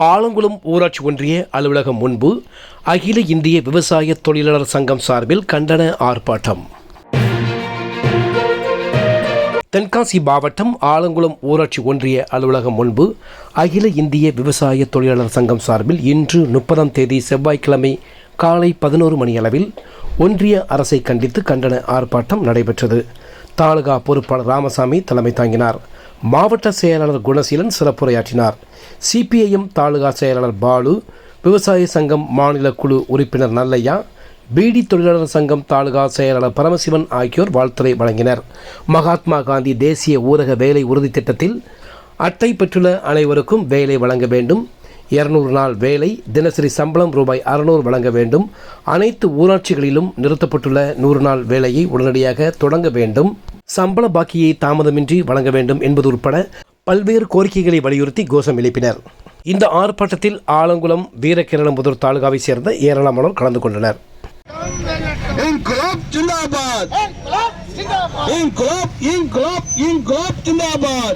ஆலங்குளம் ஊராட்சி ஒன்றிய அலுவலகம் முன்பு அகில இந்திய விவசாய தொழிலாளர் சங்கம் சார்பில் கண்டன ஆர்ப்பாட்டம். தென்காசி மாவட்டம் ஆலங்குளம் ஊராட்சி ஒன்றிய அலுவலகம் முன்பு அகில இந்திய விவசாய தொழிலாளர் சங்கம் சார்பில் இன்று முப்பதாம் தேதி செவ்வாய்க்கிழமை காலை பதினோரு மணியளவில் ஒன்றிய அரசை கண்டித்து கண்டன ஆர்ப்பாட்டம் நடைபெற்றது. தாலுகா பொறுப்பாளர் ராமசாமி தலைமை தாங்கினார். மாவட்ட செயலாளர் குணசீலன் சிறப்புரையாற்றினார். சிபிஐஎம் தாலுகா செயலாளர் பாலு விவசாய சங்கம் மாநில குழு உறுப்பினர் நல்லையா பீடி தொழிலாளர் சங்கம் தாலுகா செயலாளர் பரமசிவன் ஆகியோர் வாழ்த்துரை வழங்கினர். மகாத்மா காந்தி தேசிய ஊரக வேலை உறுதி திட்டத்தில் அட்டை பெற்றுள்ள அனைவருக்கும் வேலை வழங்க வேண்டும். இருநூறு நாள் வேலை தினசரி சம்பளம் ரூபாய் அறுநூறு வழங்க வேண்டும். அனைத்து ஊராட்சிகளிலும் நிறுத்தப்பட்டுள்ள நூறு நாள் வேலையை உடனடியாக தொடங்க வேண்டும். சம்பள பாக்கியை தாமதமின்றி வழங்க வேண்டும் என்பது உட்பட பல்வேறு கோரிக்கைகளை வலியுறுத்தி கோஷம் எழுப்பினர் இந்த ஆர்ப்பாட்டத்தில் ஆலங்குளம் வீரகிரணம்புதூர் தாலுகாவைச் சேர்ந்த ஏராளமானோர் கலந்து கொண்டனர் İnkılap Zindabad! İnkılap Zindabad!